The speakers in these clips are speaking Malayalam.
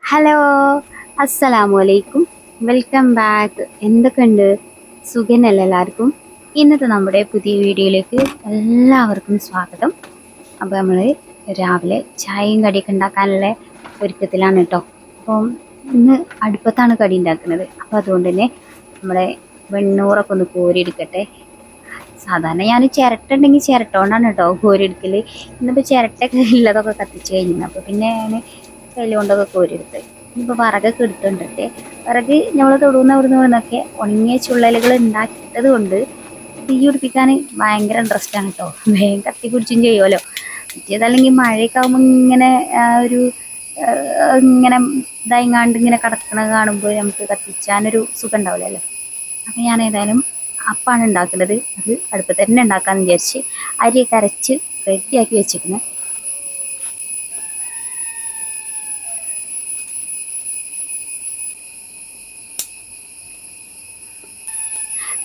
ഹലോ അസ്സലാമു അലൈക്കും വെൽക്കം ബാക്ക് എന്തൊക്കെയുണ്ട്? സുഖനല്ല എല്ലാവർക്കും? ഇന്നത്തെ നമ്മുടെ പുതിയ വീഡിയോയിലേക്ക് എല്ലാവർക്കും സ്വാഗതം. അപ്പോൾ നമ്മൾ രാവിലെ ചായയും കടിയൊക്കെ ഉണ്ടാക്കാനുള്ള ഒരുക്കത്തിലാണ് കേട്ടോ. അപ്പം ഇന്ന് അടുപ്പത്താണ് കടി ഉണ്ടാക്കുന്നത്. അപ്പോൾ അതുകൊണ്ട് തന്നെ നമ്മുടെ വെണ്ണൂറൊക്കെ ഒന്ന് കോരിയെടുക്കട്ടെ. സാധാരണ ഞാൻ ചിരട്ട ഉണ്ടെങ്കിൽ ചിരട്ട കൊണ്ടാണ് കേട്ടോ കോരിയെടുക്കൽ ഇന്നിപ്പോൾ ചിരട്ടയൊക്കെ ഉള്ളതൊക്കെ കത്തിച്ച് കഴിഞ്ഞു. അപ്പോൾ പിന്നെ ഞാൻ കയ്യിൽ കൊണ്ടൊക്കെ കോരിയെടുത്ത്. ഇനിയിപ്പോൾ വിറകൊക്കെ എടുത്തുകൊണ്ടിട്ട് വിറക് നമ്മൾ തൊടുന്ന അവിടുന്ന് ഇവിടുന്നൊക്കെ ഉണങ്ങിയ ചുള്ളലുകൾ ഉണ്ടാക്കിയിട്ടത് കൊണ്ട് തീ പിടിപ്പിക്കാൻ ഭയങ്കര ഇൻട്രസ്റ്റ് ആണ് കേട്ടോ വേഗം കത്തി പിടിച്ചും ചെയ്യുമല്ലോ മറ്റേതല്ലെങ്കിൽ മഴയൊക്കെ ആകുമ്പോൾ ഇങ്ങനെ ഒരു ഇങ്ങനെ ഇതായിങ്ങാണ്ട് ഇങ്ങനെ കിടക്കണത് കാണുമ്പോൾ നമുക്ക് കത്തിച്ചാനൊരു സുഖം ഉണ്ടാവില്ലല്ലോ അപ്പം ഞാൻ ഏതായാലും അപ്പാണ് ഉണ്ടാക്കുന്നത്. അത് അടുപ്പത്ത് തന്നെ ഉണ്ടാക്കാമെന്ന് വിചാരിച്ച് അരിയൊക്കെ അരച്ച് റെഡിയാക്കി വെച്ചിരിക്കുന്നത്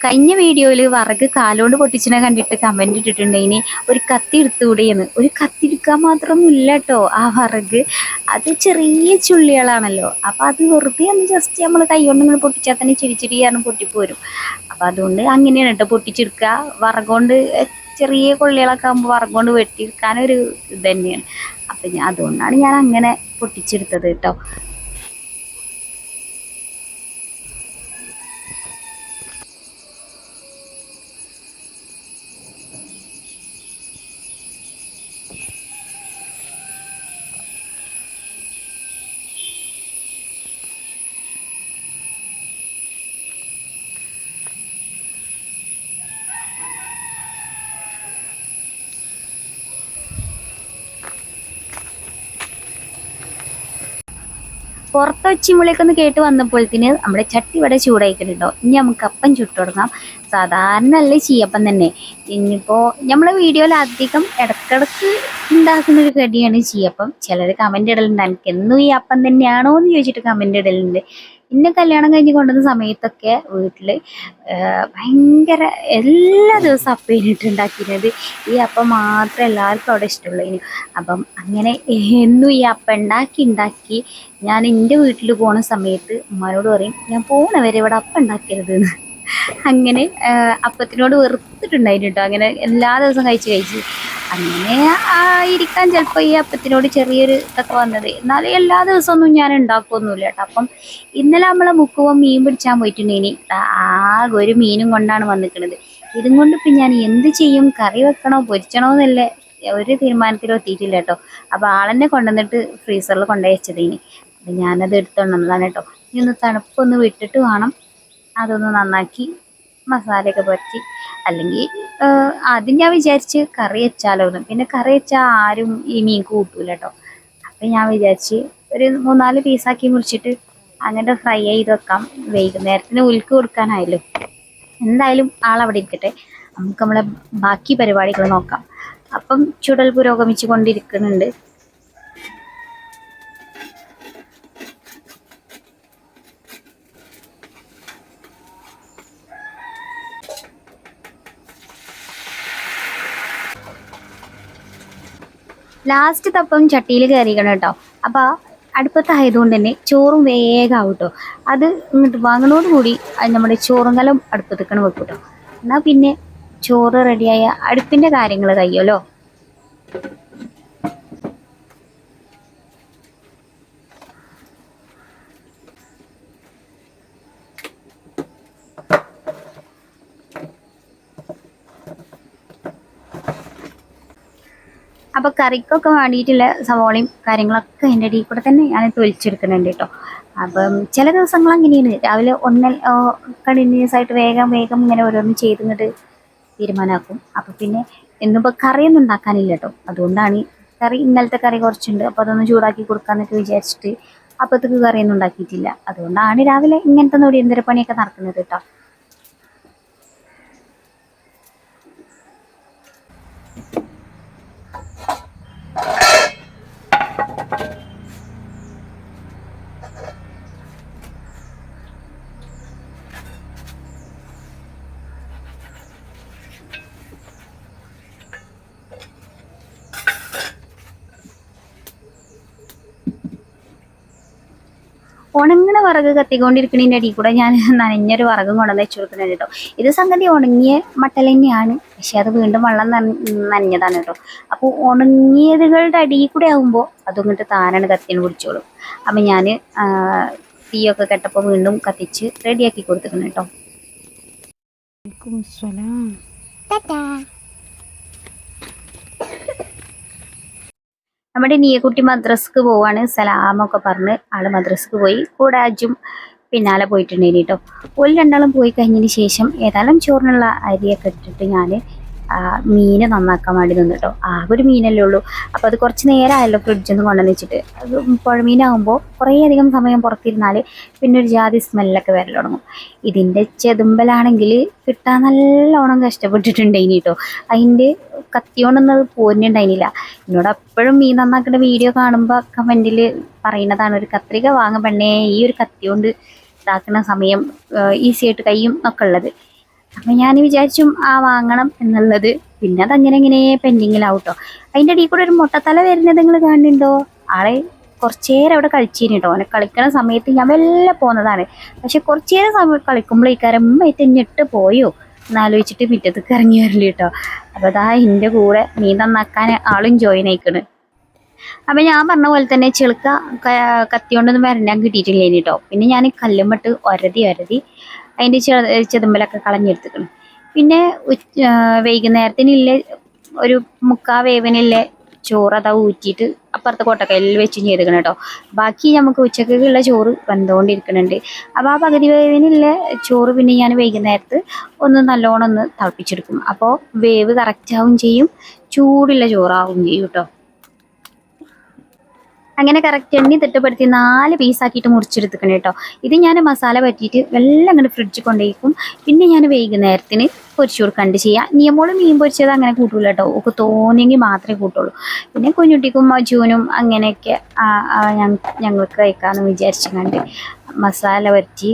കഴിഞ്ഞ വീഡിയോയിൽ വറക്ക് കാലുകൊണ്ട് പൊട്ടിച്ചിനെ കണ്ടിട്ട് കമന്റ് ഇട്ടിട്ടുണ്ടെങ്കിൽ ഒരു കത്തി എടുത്തുകൂടെയെന്ന്. ഒരു കത്തി എടുക്കാൻ മാത്രമൊന്നുമില്ല കേട്ടോ ആ വറക്. അത് ചെറിയ ചുള്ളികളാണല്ലോ. അപ്പോൾ അത് വെറുതെ ഒന്ന് ജസ്റ്റ് നമ്മൾ കൈകൊണ്ട് ഇങ്ങനെ പൊട്ടിച്ചാൽ തന്നെ ചിരി ചിരിയാണ് പൊട്ടിപ്പോരും. അപ്പം അതുകൊണ്ട് അങ്ങനെയാണ് കേട്ടോ പൊട്ടിച്ചെടുക്കുക വറകൊണ്ട് ചെറിയ കൊള്ളികളൊക്കെ ആകുമ്പോൾ വറകൊണ്ട് വെട്ടിയെടുക്കാനൊരു ഇത് തന്നെയാണ്. അപ്പം അതുകൊണ്ടാണ് ഞാൻ അങ്ങനെ പൊട്ടിച്ചെടുത്തത് കേട്ടോ പുറത്ത് ഒച്ചിമുളിയൊക്കെ കേട്ട് വന്നപ്പോഴത്തേന് നമ്മുടെ ചട്ടി ഇവിടെ ചൂടായിക്കുന്നുണ്ടോ ഇനി നമുക്ക് അപ്പം ചുട്ടു തുടങ്ങാം സാധാരണ അല്ലേ ചീയപ്പം തന്നെ. ഇനിയിപ്പോൾ നമ്മളെ വീഡിയോയിൽ അധികം ഇടക്കിടക്ക് ഉണ്ടാക്കുന്ന ഒരു കടിയാണ് ചീയപ്പം ചിലർ കമന്റ് ഇടലുണ്ട് എനിക്ക് എന്നും ഈ അപ്പം തന്നെയാണോ എന്ന് ചോദിച്ചിട്ട് കമന്റ് ഇടലുണ്ട്. ഇന്നെ കല്യാണം കഴിഞ്ഞ് കൊണ്ടുവന്ന സമയത്തൊക്കെ വീട്ടിൽ ഭയങ്കര എല്ലാ ദിവസവും അപ്പേനിട്ട് ഉണ്ടാക്കിയിരുന്നത് ഈ അപ്പം മാത്രം എല്ലാവർക്കും അവിടെ ഇഷ്ടമുള്ളതിന്. അപ്പം അങ്ങനെ എന്നും ഈ അപ്പം ഉണ്ടാക്കി ഉണ്ടാക്കി ഞാൻ എന്റെ വീട്ടിൽ പോണ സമയത്ത് ഉമ്മാനോട് പറയും ഞാൻ പോണ വരെ ഇവിടെ അപ്പം ഉണ്ടാക്കരുത് എന്ന് അങ്ങനെ അപ്പത്തിനോട് വെറുത്തിട്ടുണ്ടായിരുന്നു കേട്ടോ അങ്ങനെ എല്ലാ ദിവസവും കഴിച്ച് കഴിച്ച്. അങ്ങനെ ആയിരിക്കാൻ ചിലപ്പോൾ ഈ അപ്പത്തിനോട് ചെറിയൊരു ഇതൊക്കെ വന്നത്. എന്നാലും എല്ലാ ദിവസമൊന്നും ഞാൻ ഉണ്ടാക്കുമൊന്നുമില്ല കേട്ടോ. അപ്പം ഇന്നലെ നമ്മളെ മുക്കുവം മീൻ പിടിച്ചാൻ പോയിട്ടുണ്ടെങ്കിൽ ആകെ ഒരു മീനും കൊണ്ടാണ് വന്നിരിക്കുന്നത് ഇതും കൊണ്ട് ഇപ്പം ഞാൻ എന്ത് ചെയ്യും? കറി വെക്കണോ? പൊരിച്ചണോ എന്നല്ലേ ഒരു തീരുമാനത്തിലും എത്തിയിട്ടില്ല കേട്ടോ. അപ്പോൾ ആളെന്നെ കൊണ്ടുവന്നിട്ട് ഫ്രീസറിൽ കൊണ്ടുപോയി ഇനി അപ്പം ഞാനത് എടുത്തുകൊണ്ടുവന്നതാണ് കേട്ടോ. ഇനി ഒന്ന് തണുപ്പൊന്ന് വിട്ടിട്ട് വേണം അതൊന്ന് നന്നാക്കി മസാലയൊക്കെ പറ്റി. അല്ലെങ്കിൽ ആദ്യം ഞാൻ വിചാരിച്ച് കറി വെച്ചാലോ എന്ന് പിന്നെ കറി വെച്ചാൽ ആരും ഈ മീൻ കൂട്ടൂല കേട്ടോ അപ്പം ഞാൻ വിചാരിച്ച് ഒരു മൂന്നാൽ പീസാക്കി മുറിച്ചിട്ട് അങ്ങനെ ഫ്രൈ ചെയ്ത് വെക്കാം. വൈകുന്നേരത്തിന് ഉൽക്ക് കൊടുക്കാനായല്ലോ. എന്തായാലും ആളവിടെ ഇരിക്കട്ടെ. നമുക്ക് നമ്മളെ ബാക്കി പരിപാടികൾ നോക്കാം. അപ്പം ചുടൽ പുരോഗമിച്ചു കൊണ്ടിരിക്കുന്നുണ്ട്. ലാസ്റ്റ് തപ്പം ചട്ടിയിൽ കയറിക്കണം കേട്ടോ. അപ്പോൾ അടുപ്പത്തായതുകൊണ്ട് തന്നെ ചോറും വേഗം കേട്ടോ അത് ഇങ്ങോട്ട് വാങ്ങണോടുകൂടി നമ്മുടെ ചോറും കലം അടുപ്പത്തേക്കാണ് കേട്ടോ എന്നാൽ പിന്നെ ചോറ് റെഡിയായ അടുപ്പിന്റെ കാര്യങ്ങൾ കഴിയുമല്ലോ. അപ്പോൾ കറിക്കൊക്കെ വേണ്ടിയിട്ടുള്ള സവോളയും കാര്യങ്ങളൊക്കെ എന്റെ ഇടയിൽ കൂടെ തന്നെ ഞാൻ തൊലിച്ചെടുക്കുന്നുണ്ട് കേട്ടോ. അപ്പം ചില ദിവസങ്ങൾ അങ്ങനെയാണ്. രാവിലെ ഒന്നൽ കണ്ടിന്യൂസ് ആയിട്ട് വേഗം വേഗം ഇങ്ങനെ ഓരോന്ന് ചെയ്തിങ്ങോട്ട് തീരുമാനമാക്കും അപ്പം പിന്നെ ഇന്നിപ്പോൾ കറിയൊന്നും ഉണ്ടാക്കാനില്ല കേട്ടോ. അതുകൊണ്ടാണ് കറി ഇന്നലത്തെ കറി കുറച്ചുണ്ട്. അപ്പോൾ അതൊന്ന് ചൂടാക്കി കൊടുക്കാന്നൊക്കെ വിചാരിച്ചിട്ട് അപ്പത്തേക്ക് കറിയൊന്നും ഉണ്ടാക്കിയിട്ടില്ല. അതുകൊണ്ടാണ് രാവിലെ ഇങ്ങനത്തെ നൊടിയന്തര പണിയൊക്കെ നടക്കുന്നത് കേട്ടോ. വിറക് കത്തിക്കൊണ്ടിരിക്കണേന്റെ അടിയിൽ കൂടെ ഞാൻ നനഞ്ഞൊരു വിറകും കൊണ്ടുവന്ന് വെച്ച് കൊടുക്കുന്നുണ്ട് കേട്ടോ. ഇത് സംഗതി ഉണങ്ങിയ മട്ടൽ തന്നെയാണ്. പക്ഷെ അത് വീണ്ടും വെള്ളം നന- നനഞ്ഞതാണ് കേട്ടോ. അപ്പോൾ ഉണങ്ങിയതുകളുടെ അടിയിൽ കൂടെ ആകുമ്പോൾ അതും താനാണ് കത്തിന് കുടിച്ചോളും അപ്പം ഞാൻ തീയൊക്കെ കെട്ടപ്പോൾ വീണ്ടും കത്തിച്ച് റെഡിയാക്കി കൊടുത്തിട്ടുണ്ട് കേട്ടോ. നമ്മുടെ നീയക്കുട്ടി മദ്രസ്ക്ക് പോവാണ്. സലാമൊക്കെ പറഞ്ഞ് ആൾ മദ്രസ്ക്ക് പോയി. കൂടെ അജും പിന്നാലെ പോയിട്ടുണ്ടായിന് കേട്ടോ ഒരു രണ്ടാളും പോയി കഴിഞ്ഞതിന് ശേഷം ഏതായാലും ചോറിനുള്ള അരിയൊക്കെ ഇട്ടിട്ട് ഞാൻ മീന് നന്നാക്കാൻ വേണ്ടി നിന്ന് കേട്ടോ ആ ഒരു മീനല്ലേ ഉള്ളൂ. അപ്പോൾ അത് കുറച്ച് നേരമായല്ലോ ഫ്രിഡ്ജിൽ നിന്ന് കൊണ്ടുവന്ന് വെച്ചിട്ട്. അത് പുഴമീനാകുമ്പോൾ കുറേ അധികം സമയം പുറത്തിരുന്നാൽ പിന്നെ ഒരു ജാതി സ്മെല്ലൊക്കെ വരൽ തുടങ്ങും. ഇതിന്റെ ചെതുമ്പലാണെങ്കിൽ കിട്ടാൻ നല്ലോണം കഷ്ടപ്പെട്ടിട്ടുണ്ട് ഇനി കേട്ടോ അതിന്റെ കത്തിയോണ്ടൊന്നും അത് പോരുന്നുണ്ടായിരുന്നില്ല എന്നോട് എപ്പോഴും മീൻ നന്നാക്കുന്ന വീഡിയോ കാണുമ്പോൾ കമന്റിൽ പറയുന്നതാണ് ഒരു കത്രിക വാങ്ങ ഈ ഒരു കത്തി കൊണ്ട് ഇതാക്കുന്ന സമയം ഈസി ആയിട്ട് കയ്യും ഒക്കെ ഉള്ളത്. അപ്പം ഞാൻ വിചാരിച്ചു ആ വാങ്ങണം എന്നുള്ളത്. പിന്നെ അതങ്ങനെ ഇങ്ങനെ പെൻഡിങ്ങിലാവും അതിന്റെ ഇടയിൽ കൂടെ ഒരു മുട്ടത്തല വരുന്നത് നിങ്ങൾ കാണുന്നുണ്ടോ? ആളെ കുറച്ചേരം അവിടെ കളിച്ചേന് കേട്ടോ അവനെ കളിക്കണ സമയത്ത് ഞാൻ വല്ല പോന്നതാണ്. പക്ഷെ കുറച്ചേരം സമയം കളിക്കുമ്പോൾ ഈ ഉമ്മയിട്ട് തെഞ്ഞിട്ട് പോയോ? എന്നാലോചിച്ചിട്ട് മുറ്റത്തേക്ക് ഇറങ്ങി വരില്ല കേട്ടോ അപ്പോൾ അതാ എന്റെ കൂടെ മീൻ നന്നാക്കാൻ ആളും ജോയിൻ ആയിക്കണ്. അപ്പം ഞാൻ പറഞ്ഞ പോലെ തന്നെ ചെളുക്ക കത്തിയോണ്ടൊന്നും വരണ്ടാൻ കിട്ടിയിട്ടില്ലേനി കേട്ടോ പിന്നെ ഞാൻ കല്ലുമ്പട്ട് ഒരതി ഒരതി അതിന്റെ ചെതുമ്പലൊക്കെ കളഞ്ഞെടുത്തിക്കണം പിന്നെ വൈകുന്നേരത്തിനില്ല ഒരു മുക്കാ വേവിനില്ലേ ചോറ് അതാ ഊറ്റിയിട്ട് അപ്പുറത്തെ കൊട്ടക്കല്ലിൽ വെച്ചും ചെയ്തിരിക്കണം കേട്ടോ. ബാക്കി നമുക്ക് ഉച്ചക്കുള്ള ചോറ് വെന്തുകൊണ്ടിരിക്കുന്നുണ്ട് അപ്പോൾ ആ പകുതി വേവിനുള്ള ചോറ് പിന്നെ ഞാൻ വൈകുന്നേരത്ത് ഒന്ന് നല്ലോണം ഒന്ന് തിളപ്പിച്ചെടുക്കും. അപ്പോൾ വേവ് കറക്റ്റാവും ചെയ്യും ചൂടുള്ള ചോറാവും ചെയ്യും കേട്ടോ. അങ്ങനെ കറക്റ്റ് എണ്ണി തിട്ടപ്പെടുത്തി നാല് പീസാക്കിയിട്ട് മുറിച്ചെടുത്തിക്കണം കേട്ടോ. ഇത് ഞാൻ മസാല പറ്റിയിട്ട് എല്ലാം അങ്ങനെ ഫ്രിഡ്ജിൽ കൊണ്ടുപോയിക്കും പിന്നെ ഞാൻ വൈകുന്നേരത്തിന് പൊരിച്ചു കൊടുക്കാണ്ട് ചെയ്യാം. നിയമോൾ മീൻ പൊരിച്ചത് അങ്ങനെ കൂട്ടൂല കേട്ടോ. ഒക്കെ തോന്നിയെങ്കിൽ മാത്രമേ കൂട്ടുള്ളൂ. പിന്നെ കുഞ്ഞുട്ടിക്കും മജുവിനും അങ്ങനെയൊക്കെ ഞങ്ങൾക്ക് കഴിക്കാമെന്ന് വിചാരിച്ചു കണ്ട് മസാല പറ്റി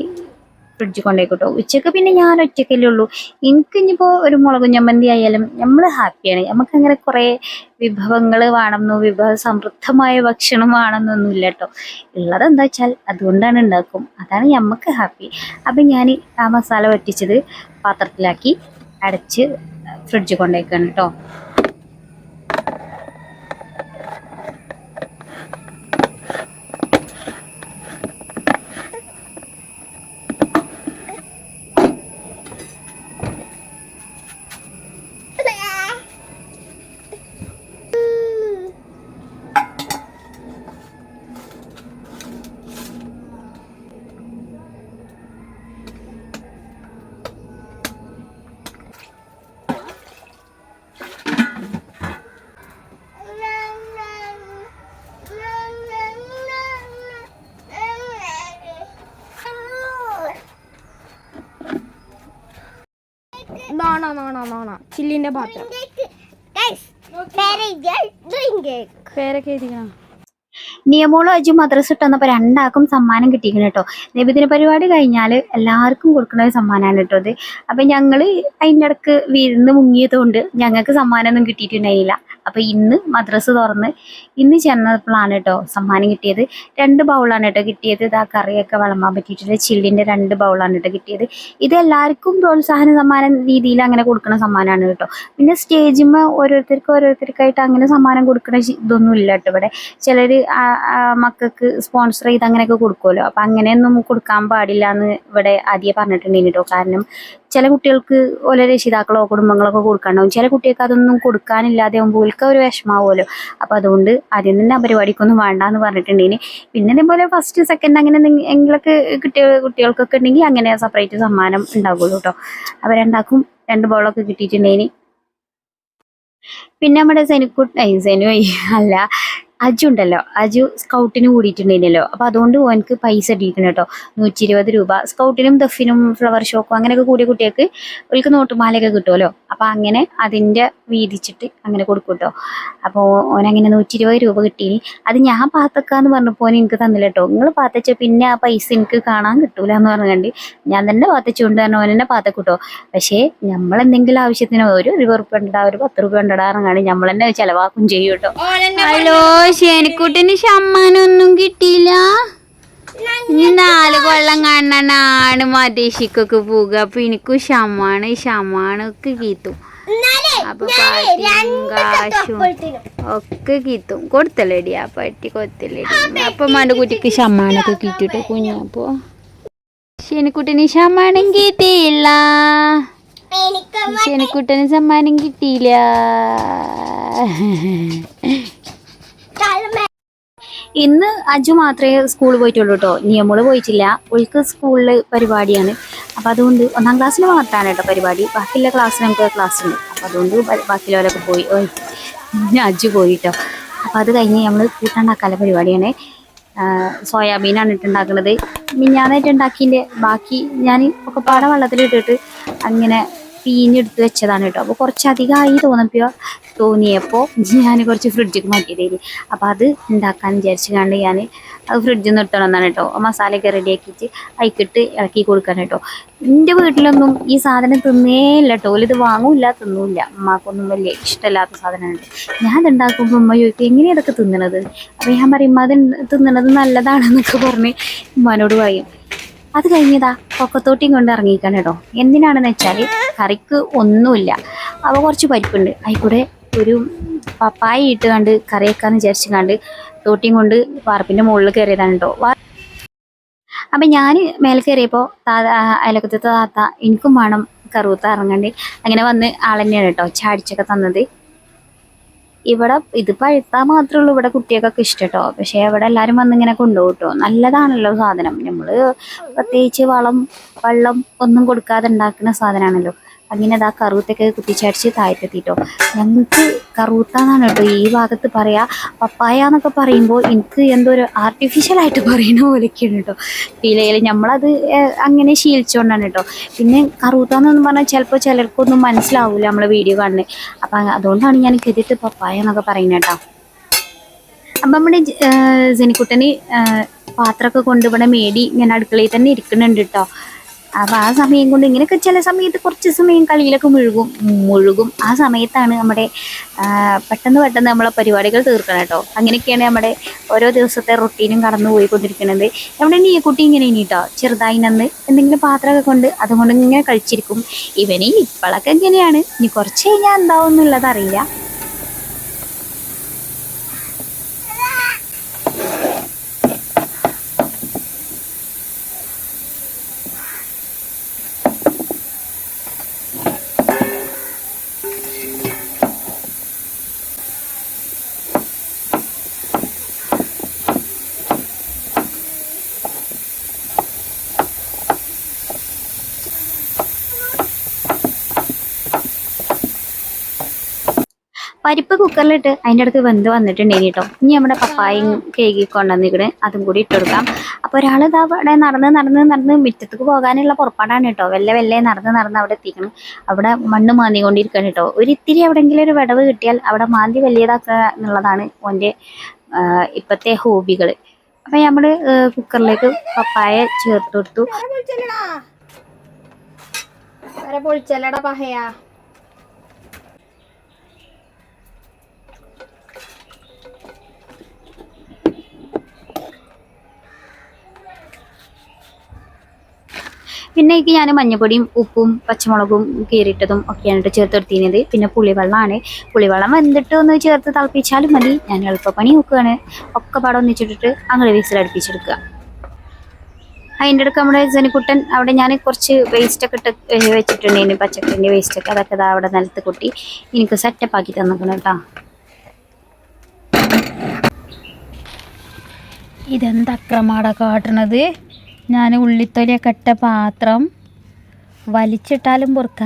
ഫ്രിഡ്ജിൽ കൊണ്ടേക്കോട്ടോ ഉച്ചയ്ക്ക് പിന്നെ ഞാൻ ഒറ്റക്കല്ലേ ഉള്ളൂ. എനിക്ക് ഇനിയിപ്പോൾ ഒരു മുളക് ഞമ്മന്തി ആയാലും നമ്മൾ ഹാപ്പിയാണ് നമുക്ക് അങ്ങനെ കുറേ വിഭവങ്ങൾ വേണമെന്നോ വിഭവ സമൃദ്ധമായ ഭക്ഷണം വേണമെന്നൊന്നുമില്ല കേട്ടോ ഉള്ളത് എന്താ വെച്ചാൽ അതുകൊണ്ടാണ് ഉണ്ടാക്കും. അതാണ് നമുക്ക് ഹാപ്പി അപ്പം ഞാൻ ആ മസാല വറ്റിച്ചത് പാത്രത്തിലാക്കി അടച്ച് ഫ്രിഡ്ജിൽ കൊണ്ടേക്കാണ് കേട്ടോ നോണ ചില്ലിന്റെ പാത്രം പേരൊക്കെ എഴുതിക്കണം. നിയമോളും അജു മദ്രസ ഇട്ടന്നപ്പോൾ രണ്ടാൾക്കും സമ്മാനം കിട്ടിയിരിക്കണം കേട്ടോ. നിബിദിന പരിപാടി കഴിഞ്ഞാൽ എല്ലാവർക്കും കൊടുക്കുന്ന ഒരു സമ്മാനമാണ് കേട്ടോ അത് അപ്പം ഞങ്ങൾ അതിന്റെ ഇടയ്ക്ക് വിരുന്ന് മുങ്ങിയതുകൊണ്ട് ഞങ്ങൾക്ക് സമ്മാനമൊന്നും കിട്ടിയിട്ടുണ്ടായില്ല അപ്പോൾ ഇന്ന് മദ്രസ് തുറന്ന് ഇന്ന് ചെന്നപ്പോഴാണ് കേട്ടോ സമ്മാനം കിട്ടിയത് രണ്ട് ബൗളാണ് കേട്ടോ കിട്ടിയത്. ഇതാ കറിയൊക്കെ വിളമ്പാൻ പറ്റിയിട്ടില്ല ചില്ലിന്റെ രണ്ട് ബൗളാണ് കേട്ടോ കിട്ടിയത്. ഇത് എല്ലാവർക്കും പ്രോത്സാഹന സമ്മാനം രീതിയിൽ അങ്ങനെ കൊടുക്കുന്ന സമ്മാനമാണ് കേട്ടോ പിന്നെ സ്റ്റേജിമ്മ ഓരോരുത്തർക്ക് ഓരോരുത്തർക്കായിട്ട് അങ്ങനെ സമ്മാനം കൊടുക്കുന്ന ഇതൊന്നും ഇല്ല കേട്ടോ ഇവിടെ. ചിലർ മക്കൾക്ക് സ്പോൺസർ ചെയ്ത് അങ്ങനെയൊക്കെ കൊടുക്കുമല്ലോ അപ്പം അങ്ങനെയൊന്നും കൊടുക്കാൻ പാടില്ല എന്ന് ഇവിടെ ആദ്യം പറഞ്ഞിട്ടുണ്ടെങ്കിൽ കേട്ടോ കാരണം ചില കുട്ടികൾക്ക് ഓരോ രക്ഷിതാക്കളോ കുടുംബങ്ങളൊക്കെ കൊടുക്കാണ്ടാവും. ചില കുട്ടികൾക്ക് അതൊന്നും കൊടുക്കാനില്ലാതെ ആകുമ്പോൾ ഓൽക്ക് ഒരു വിഷമാവുമല്ലോ. അപ്പോൾ അതുകൊണ്ട് ആദ്യം തന്നെ ആ പരിപാടിക്കൊന്നും വേണ്ട എന്ന് പറഞ്ഞിട്ടുണ്ടെങ്കിൽ പിന്നെ ഇതേപോലെ ഫസ്റ്റ് സെക്കൻഡ് അങ്ങനെ എന്തെങ്കിലുമൊക്കെ കിട്ടിയ കുട്ടികൾക്കൊക്കെ ഉണ്ടെങ്കിൽ അങ്ങനെ സെപ്പറേറ്റ് സമ്മാനം ഉണ്ടാവുള്ളൂ കേട്ടോ അപ്പോൾ രണ്ടാക്കും രണ്ട് ബോളൊക്കെ കിട്ടിയിട്ടുണ്ടെങ്കിൽ പിന്നെ നമ്മുടെ സെനിക്കുട്ടി സെനു അല്ല അജു ഉണ്ടല്ലോ. അജു സ്കൗട്ടിന് കൂടിയിട്ടുണ്ടായിരുന്നല്ലോ. അപ്പോൾ അതുകൊണ്ട് ഓനക്ക് പൈസ ഇട്ടിരിക്കണം കേട്ടോ. നൂറ്റി ഇരുപത് രൂപ. സ്കൗട്ടിനും ദഫിനും ഫ്ലവർ ഷോക്കും അങ്ങനെയൊക്കെ കൂടിയ കുട്ടികൾക്ക് ഓൾക്ക് നോട്ടുമാലയൊക്കെ കിട്ടുമല്ലോ. അപ്പോൾ അങ്ങനെ അതിന്റെ വീതിച്ചിട്ട് അങ്ങനെ കൊടുക്കും കേട്ടോ. അപ്പോൾ ഓനങ്ങനെ നൂറ്റി ഇരുപത് രൂപ കിട്ടി അത് ഞാൻ പാത്തക്കാന്ന് പറഞ്ഞപ്പോൾ ഓൻ എനിക്ക് തന്നില്ല കേട്ടോ. നിങ്ങൾ പാത്തച്ച പിന്നെ ആ പൈസ എനിക്ക് കാണാൻ കിട്ടൂല എന്ന് പറഞ്ഞുകൊണ്ട് ഞാൻ തന്നെ പാത്തച്ചുകൊണ്ട് തന്നെ ഓൻ തന്നെ പാത്തക്കൂട്ടോ. പക്ഷേ നമ്മൾ എന്തെങ്കിലും ആവശ്യത്തിന് ഒരു രൂപ ഉണ്ടാ ഒരു പത്ത് റുപ്യ ഉണ്ടാകാറങ്ങാണ്ട് നമ്മൾ തന്നെ ചിലവാക്കും ചെയ്യും കേട്ടോ. ഹലോ ശേനിക്കുട്ടിന് ശമ്മാനൊന്നും കിട്ടിയില്ല. ഇനി നാല് കൊള്ളം കാണാനാണ് മതേശിക്കൊക്കെ പോവുക. അപ്പൊ എനിക്കും ഷമാണ് ഷമാണൊക്കെ കീത്തും അപ്പൊ പാട്ടിയും കാശും ഒക്കെ കീത്തും കൊടുത്തല്ലേടി ആ പട്ടി കൊടുത്തല്ലേടി. അപ്പൊ മാന്റെ കുട്ടിക്ക് ഷമാണൊക്കെ കീറ്റിട്ട് കുഞ്ഞപ്പോ ശനിക്കുട്ടന് ഷമാണം കിട്ടിയില്ല. ശനിക്കുട്ടന് സമ്മാനം കിട്ടിയില്ല. ഇന്ന് അജു മാത്രമേ സ്കൂളിൽ പോയിട്ടുള്ളൂ കേട്ടോ നിയമോൾ പോയിട്ടില്ല. ഓൾക്ക് സ്കൂളിൽ പരിപാടിയാണ്. അപ്പം അതുകൊണ്ട് ഒന്നാം ക്ലാസ്സിൽ മാത്രമാണ് കേട്ടോ പരിപാടി. ബാക്കിയുള്ള ക്ലാസ് നമുക്ക് ക്ലാസ് ഉണ്ട്. അപ്പം അതുകൊണ്ട് ബാക്കിയുള്ളവരൊക്കെ പോയി. ഓയ് അജു പോയി കേട്ടോ അപ്പം അത് കഴിഞ്ഞ് നമ്മൾ കൂട്ടുണ്ടാക്കാനുള്ള പരിപാടിയാണ്. സോയാബീനാണ് ഇട്ടുണ്ടാക്കുന്നത്. മിഞ്ഞാന്നായിട്ട് ഉണ്ടാക്കിന്റെ ബാക്കി ഞാൻ ഒക്കെ പാടെ വെള്ളത്തിലിട്ടിട്ട് അങ്ങനെ പീഞ്ഞെടുത്ത് വെച്ചതാണ് കേട്ടോ അപ്പോൾ കുറച്ചധികമായി തോന്നിയപ്പോൾ തോന്നിയപ്പോൾ ഞാൻ കുറച്ച് ഫ്രിഡ്ജിക്ക് മാറ്റിയതായി അപ്പോൾ അത് ഉണ്ടാക്കാൻ വിചാരിച്ചു കണ്ട് ഞാൻ അത് ഫ്രിഡ്ജിൽ നിന്ന് എടുത്തണമെന്നാണ് കേട്ടോ മസാലയൊക്കെ റെഡിയാക്കിയിട്ട് അയക്കിട്ട് ഇളക്കി കൊടുക്കാൻ കേട്ടോ എന്റെ വീട്ടിലൊന്നും ഈ സാധനം തിന്നേ ഇല്ല കേട്ടോ ഇത് വാങ്ങൂല്ല തിന്നൂല്ല. അമ്മക്കൊന്നും വലിയ ഇഷ്ടമില്ലാത്ത സാധനമാണ് ഞാൻ ഇത് ഉണ്ടാക്കുമ്പോൾ അമ്മ ചോദിക്കും എങ്ങനെയാണ് ഇതൊക്കെ തിന്നണത്? അപ്പോൾ ഞാൻ പറയും അത് തിന്നണത് നല്ലതാണെന്നൊക്കെ പറഞ്ഞ് ഉമ്മാനോട് പറയും. അത് കഴിഞ്ഞതാ പൊക്കത്തോട്ടിയും കൊണ്ട് ഇറങ്ങിക്കാൻ കേട്ടോ എന്തിനാണെന്ന് വെച്ചാൽ കറിക്ക് ഒന്നുമില്ല. അപ്പോൾ കുറച്ച് പരിപ്പുണ്ട്. അതിൽക്കൂടെ ഒരു പപ്പായ ഇട്ട് കണ്ട് കറി വെക്കാന്ന് വിചാരിച്ചു കണ്ട് തോട്ടിയും കൊണ്ട് വാർപ്പിന്റെ മുകളിൽ കയറിയതാണ് കേട്ടോ അപ്പം ഞാൻ മേലെ കയറിയപ്പോൾ താത്ത അയലക്കത്തെ താത്ത എനിക്കും വേണം കറുത്ത ഇറങ്ങണ്ട് അങ്ങനെ വന്ന് ആളെന്നെയാണ് കേട്ടോ ചാടിച്ചൊക്കെ തന്നത്. ഇവിടെ ഇത് പഴുത്താൽ മാത്രമേ ഉള്ളൂ ഇവിടെ കുട്ടികൾക്കൊക്കെ ഇഷ്ടം കേട്ടോ പക്ഷേ ഇവിടെ എല്ലാവരും വന്ന് ഇങ്ങനെ കൊണ്ടുപോകും കേട്ടോ നല്ലതാണല്ലോ സാധനം. നമ്മൾ പ്രത്യേകിച്ച് വളം വെള്ളം ഒന്നും കൊടുക്കാതെ ഉണ്ടാക്കുന്ന സാധനമാണല്ലോ. അങ്ങനെ അത് ആ കറുത്തൊക്കെ കുത്തിച്ചടിച്ച് താഴ്ത്തെത്തിട്ടോ. ഞങ്ങൾക്ക് കറുത്താന്നാണ് കേട്ടോ ഈ ഭാഗത്ത് പറയാ. പപ്പായ എന്നൊക്കെ പറയുമ്പോൾ എനിക്ക് എന്തോ ഒരു ആർട്ടിഫിഷ്യൽ ആയിട്ട് പറയുന്ന പോലെയൊക്കെയാണ് കേട്ടോ. ചെയ്യൽ നമ്മളത് അങ്ങനെ ശീലിച്ചുകൊണ്ടാണ് കേട്ടോ. പിന്നെ കറുത്താന്നൊന്നും പറഞ്ഞാൽ ചിലപ്പോൾ ചിലർക്കൊന്നും മനസ്സിലാവില്ല നമ്മളെ വീഡിയോ കാണുന്നത് അപ്പം അതുകൊണ്ടാണ് ഞാൻ കരുതിട്ട് പപ്പായ എന്നൊക്കെ പറയുന്നത് കേട്ടോ. അപ്പം നമ്മുടെ ജനിക്കുട്ടന് പാത്രമൊക്കെ കൊണ്ട് മേടി ഞാൻ അടുക്കളയിൽ തന്നെ ഇരിക്കുന്നുണ്ട് കേട്ടോ. അപ്പം ആ സമയം കൊണ്ട് ഇങ്ങനെയൊക്കെ ചില സമയത്ത് കുറച്ച് സമയം കളിയിലൊക്കെ മുഴുകും മുഴുകും. ആ സമയത്താണ് നമ്മുടെ പെട്ടെന്ന് പെട്ടെന്ന് നമ്മളെ പരിപാടികൾ തീർക്കണം കേട്ടോ. അങ്ങനെയൊക്കെയാണ് നമ്മുടെ ഓരോ ദിവസത്തെ റൊട്ടീനും കടന്നു പോയിക്കൊണ്ടിരിക്കുന്നത്. നമ്മുടെ നീക്കുട്ടി ഇങ്ങനെ ഇനി കേട്ടോ ചെറുതായി നന്ന് എന്തെങ്കിലും പാത്രമൊക്കെ കൊണ്ട് അതുകൊണ്ട് ഇങ്ങനെ കഴിച്ചിരിക്കും ഇവനെ ഇപ്പോഴൊക്കെ എങ്ങനെയാണ്? ഇനി കുറച്ച് കഴിഞ്ഞാൽ എന്താവും എന്നുള്ളത് അറിയില്ല. പരിപ്പ് കുക്കറിലിട്ട് അതിന്റെ അടുത്ത് വെന്ത് വന്നിട്ടുണ്ടേനി കേട്ടോ ഇനി നമ്മുടെ പപ്പായും കേക്ക് കൊണ്ടുവന്നിക്കണ് അതും കൂടി ഇട്ട് കൊടുക്കാം. അപ്പോൾ ഒരാൾ ഇതാ അവിടെ നടന്ന് നടന്ന് നടന്ന് മുറ്റത്തേക്ക് പോകാനുള്ള പുറപ്പാടാണ് കേട്ടോ വെല്ലെ വെല്ലെ നടന്ന് നടന്ന് അവിടെ എത്തിക്കണം. അവിടെ മണ്ണ് മാന്തിക്കൊണ്ടിരിക്കണം കേട്ടോ ഒരു ഇത്തിരി എവിടെയെങ്കിലും ഒരു വിടവ് കിട്ടിയാൽ അവിടെ മാന്തി വലിയതാക്കുക എന്നുള്ളതാണ് ഓന്റെ ഇപ്പോഴത്തെ ഹോബികൾ. അപ്പം നമ്മൾ കുക്കറിലേക്ക് പപ്പായ ചേർത്ത് കൊടുത്തു. പൊളിച്ചല്ലടാ പഹയാ? പിന്നെ ഇത് ഞാൻ മഞ്ഞപ്പൊടിയും ഉപ്പും പച്ചമുളകും കീറിയിട്ടതും ഒക്കെയാണ് ചേർത്തെടുത്തിരുന്നത് പിന്നെ പുളിവെള്ളമാണ്. പുളിവെള്ളം വെന്തിട്ട് ഒന്ന് ചേർത്ത് തിളപ്പിച്ചാലും മതി. ഞാൻ എളുപ്പപ്പണി നോക്കുകയാണ്. ഒക്കെ പാടം ഒന്നിച്ചിട്ടിട്ട് അങ്ങനെ വിസിലടുപ്പിച്ചെടുക്കുക അതിന്റെ ഇടയ്ക്ക് നമ്മുടെ ജനിക്കുട്ടൻ അവിടെ ഞാൻ കുറച്ച് വേസ്റ്റൊക്കെ ഇട്ട് വെച്ചിട്ടുണ്ടായിരുന്നു. പച്ചക്കറിന്റെ വേസ്റ്റൊക്കെ അതൊക്കെ ദാ അവിടെ നിലത്ത് കൊട്ടി എനിക്ക് സെറ്റപ്പ് ആക്കി തന്നിക്കണം കേട്ടോ. ഇതെന്താ അക്രമാട കാട്ടണത്? ഞാൻ ഉള്ളിത്തൊലിയൊക്കെ ഇട്ട പാത്രം വലിച്ചിട്ടാലും പൊറുക്ക.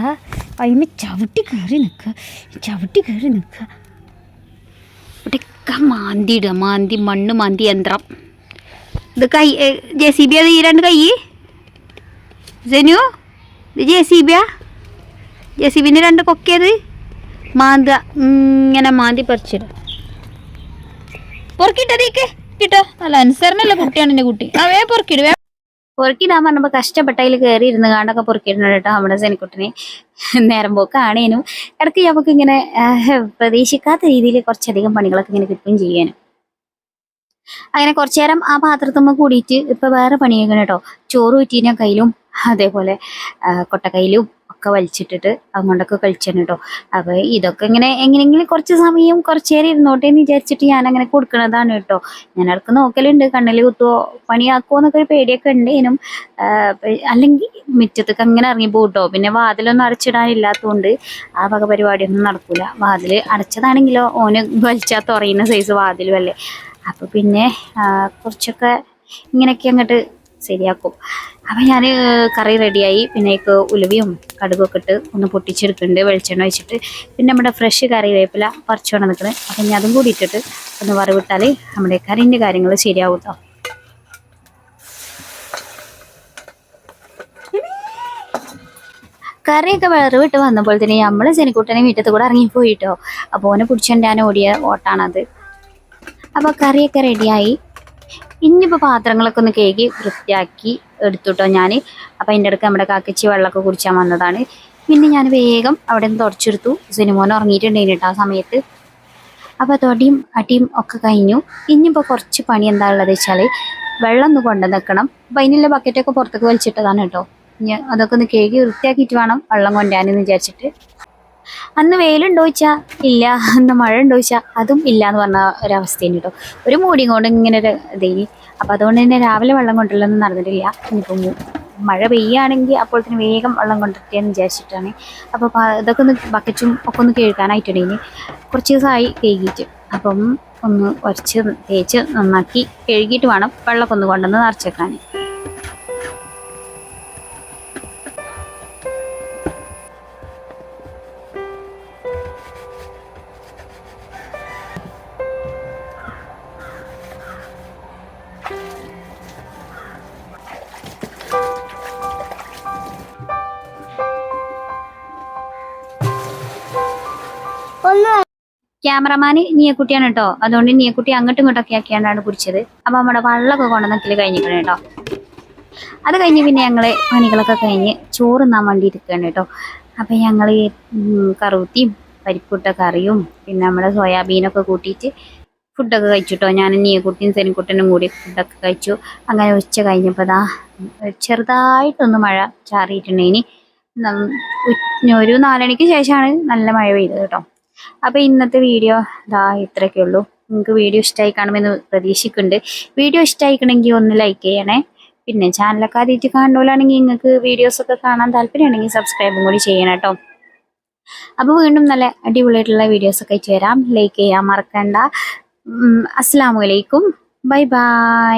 അതിന് ചവിട്ടി കയറി നിൽക്കുക ചവിട്ടി കയറി നിൽക്കുക ഇവിടെയൊക്കെ മാന്തി ഇടുക. മാന്തി മണ്ണ് മാന്തി യന്ത്രം. ഇത് കൈ ജെ സി ബി അത് ഈ രണ്ട് കൈ? ജനു ഇത് ജെ സി ബിയാ ജെ സി ബിന്റെ രണ്ട് കൊക്കിയത് മാന്ത ഇങ്ങനെ മാന്തി പറിച്ചിടുക. പൊറുക്കിട്ടതേക്ക് കിട്ടോ നല്ല അനുസരണല്ല കുട്ടിയാണ് എന്റെ കുട്ടി. അവയെ വേ പൊറുക്കിടാൻ പറഞ്ഞപ്പോ കഷ്ടപ്പെട്ടതിൽ കയറി ഇരുന്ന് കാണ്ടൊക്കെ പൊറുക്കിയിട്ടുണ്ട് കേട്ടോ നമ്മുടെ സെനിക്കുട്ടിനെ. നേരം പോക്കാണേനും. ഇടയ്ക്ക് നമുക്ക് ഇങ്ങനെ പ്രതീക്ഷിക്കാത്ത രീതിയിൽ കുറച്ചധികം പണികളൊക്കെ ഇങ്ങനെ കിട്ടുകയും ചെയ്യാനും. അങ്ങനെ കുറച്ചു നേരം ആ പാത്രത്തുമ്മ കൂടിയിട്ട് ഇപ്പൊ വേറെ പണിയൊക്കെ കേട്ടോ. ചോറ് ഊറ്റീന കയ്യിലും അതേപോലെ ആ, കൊട്ടക്കൈയിലും ഒക്കെ വലിച്ചിട്ടിട്ട് അങ്ങോട്ടൊക്കെ കളിച്ചാണ് കേട്ടോ അപ്പൊ ഇതൊക്കെ ഇങ്ങനെ എങ്ങനെയെങ്കിലും കുറച്ച് സമയം കുറച്ചു നേരം ഇരുന്നോട്ടെ എന്ന് വിചാരിച്ചിട്ട് ഞാൻ അങ്ങനെ കൊടുക്കണതാണ് കേട്ടോ ഞാൻ ഇടയ്ക്ക് നോക്കലുണ്ട് കണ്ണിൽ കുത്തുവോ പണിയാക്കുമോ എന്നൊക്കെ ഒരു പേടിയൊക്കെ ഉണ്ടേനും അല്ലെങ്കിൽ മുറ്റത്തേക്ക് അങ്ങനെ ഇറങ്ങി പോട്ടോ പിന്നെ വാതിലൊന്നും അടച്ചിടാനില്ലാത്തതുകൊണ്ട് ആ വക പരിപാടിയൊന്നും നടക്കൂല. വാതിൽ അടച്ചതാണെങ്കിലോ ഓന് വലിച്ചാൽ തുറയുന്ന സൈസ് വാതിലും അല്ലേ? അപ്പൊ പിന്നെ കുറച്ചൊക്കെ ഇങ്ങനെയൊക്കെ അങ്ങോട്ട് ശരിയാക്കും. അപ്പം ഞാൻ കറി റെഡിയായി പിന്നെ ഇപ്പോൾ ഉലുവയും കടുകൊക്കെ ഇട്ട് ഒന്ന് പൊട്ടിച്ചെടുക്കുന്നുണ്ട്. വെളിച്ചെണ്ണ വെച്ചിട്ട് പിന്നെ നമ്മുടെ ഫ്രഷ് കറിവേപ്പില പറിച്ചോണം നിൽക്കുന്നത് അപ്പം ഞാൻ അതും കൂടി ഇട്ടിട്ട് ഒന്ന് വറവിട്ടാൽ നമ്മുടെ കറിന്റെ കാര്യങ്ങൾ ശരിയാവും കറിയൊക്കെ വിട്ട് വന്നപ്പോൾ തന്നെ നമ്മൾ സെനിക്കുട്ടനെ വീട്ടത്ത് കൂടെ ഇറങ്ങിപ്പോയിട്ടോ അപ്പോൾ ഓനെ ഞാൻ ഓടിയ ഓട്ടാണത്. അപ്പോൾ കറിയൊക്കെ റെഡിയായി ഇനിയിപ്പോൾ പാത്രങ്ങളൊക്കെ ഒന്ന് കേക്ക് വൃത്തിയാക്കി എടുത്തുട്ടോ ഞാൻ അപ്പോൾ അതിന്റെ അടുക്ക് നമ്മുടെ കാക്കച്ചി വെള്ളമൊക്കെ കുടിച്ചാൽ വന്നതാണ്. പിന്നെ ഞാൻ വേഗം അവിടെ നിന്ന് തുടച്ചെടുത്തു. സിനിമോൻ ഉറങ്ങിയിട്ടുണ്ടായിരുന്നു കേട്ടോ ആ സമയത്ത്. അപ്പോൾ തൊടിയും അടിയും ഒക്കെ കഴിഞ്ഞു. ഇനിയിപ്പോൾ കുറച്ച് പണി എന്താ ഉള്ളത് വെച്ചാൽ വെള്ളം ഒന്ന് കൊണ്ടു നിൽക്കണം അപ്പം അതിനുള്ള ബക്കറ്റൊക്കെ പുറത്തേക്ക് വലിച്ചിട്ടതാണ് കേട്ടോ. ഇനി അതൊക്കെ ഒന്ന് കേക്ക് വൃത്തിയാക്കിയിട്ട് വേണം വെള്ളം കൊണ്ടുവരാനെന്ന് വിചാരിച്ചിട്ട്. അന്ന് വെയിലുണ്ടോ ചോദിച്ചാൽ ഇല്ല. അന്ന് മഴ ഉണ്ടോ ചോദിച്ചാൽ അതും ഇല്ല എന്ന് പറഞ്ഞ ഒരവസ്ഥയാണ് കേട്ടോ. ഒരു മൂടിയും കൊണ്ട് ഇങ്ങനെ ഒരു ഇതേനി. അപ്പം അതുകൊണ്ട് തന്നെ രാവിലെ വെള്ളം കൊണ്ടുള്ളൊന്നും നടന്നിട്ടില്ല. ഇനിയിപ്പം മഴ പെയ്യുകയാണെങ്കിൽ അപ്പോഴത്തേന് വേഗം വെള്ളം കൊണ്ടിട്ടേന്ന് വിചാരിച്ചിട്ടാണ്. അപ്പോൾ ഇതൊക്കെ ഒന്ന് ബക്കറ്റും ഒക്കെ ഒന്ന് കഴുകാനായിട്ടുണ്ടെങ്കിൽ കുറച്ച് ദിവസമായി കഴുകിയിട്ട്. അപ്പം ഒന്ന് ഉരച്ച് തേച്ച് നന്നാക്കി കഴുകിയിട്ട് വേണം വെള്ളമൊക്കെ ഒന്ന് കൊണ്ടുവന്ന് നിറച്ചേക്കാൻ ക്യാമറമാന് നീയക്കുട്ടിയാണ് കേട്ടോ അതുകൊണ്ട് നീയക്കുട്ടി അങ്ങോട്ടും ഇങ്ങോട്ടൊക്കെ ആക്കിയാണ്ടാണ് കുടിച്ചത്. അപ്പൊ നമ്മുടെ വള്ളമൊക്കെ കൊണ്ടുവന്നക്കിൽ കഴിഞ്ഞിരിക്കണം കേട്ടോ അത് കഴിഞ്ഞ് പിന്നെ ഞങ്ങൾ പണികളൊക്കെ കഴിഞ്ഞ് ചോറ് തിന്നാൻ വേണ്ടി ഇരിക്കുകയാണ് കേട്ടോ അപ്പൊ ഞങ്ങൾ കറുത്തിയും പരിപ്പിട്ട കറിയും പിന്നെ നമ്മുടെ സോയാബീനൊക്കെ കൂട്ടിയിട്ട് ഫുഡൊക്കെ കഴിച്ചു കേട്ടോ ഞാൻ നീയക്കുട്ടിയും സെനിക്കുട്ടനും കൂടി ഫുഡൊക്കെ കഴിച്ചു. അങ്ങനെ ഉച്ച കഴിഞ്ഞപ്പോൾ ദാ ചെറുതായിട്ടൊന്ന് മഴ ചാറിയിട്ടുണ്ടെങ്കിൽ ഒരു നാലണിക്ക് ശേഷമാണ് നല്ല മഴ പെയ്തത് കേട്ടോ അപ്പൊ ഇന്നത്തെ വീഡിയോ ഇതാ ഇത്രയൊക്കെ ഉള്ളൂ. നിങ്ങൾക്ക് വീഡിയോ ഇഷ്ടമായി കാണുമെന്ന് പ്രതീക്ഷിക്കുന്നുണ്ട്. വീഡിയോ ഇഷ്ടമായിക്കണമെങ്കിൽ ഒന്ന് ലൈക്ക് ചെയ്യണേ. പിന്നെ ചാനലൊക്കെ ആദ്യമായിട്ട് കാണുന്നവരാണെങ്കിൽ നിങ്ങൾക്ക് വീഡിയോസൊക്കെ കാണാൻ താല്പര്യമുണ്ടെങ്കിൽ സബ്സ്ക്രൈബും കൂടി ചെയ്യണം കേട്ടോ. അപ്പോൾ വീണ്ടും നല്ല അടിപൊളിയായിട്ടുള്ള വീഡിയോസൊക്കെ ആയിട്ട് വരാം. ലൈക്ക് ചെയ്യാൻ മറക്കണ്ട. അസ്സാം വലൈക്കും ബൈ ബൈ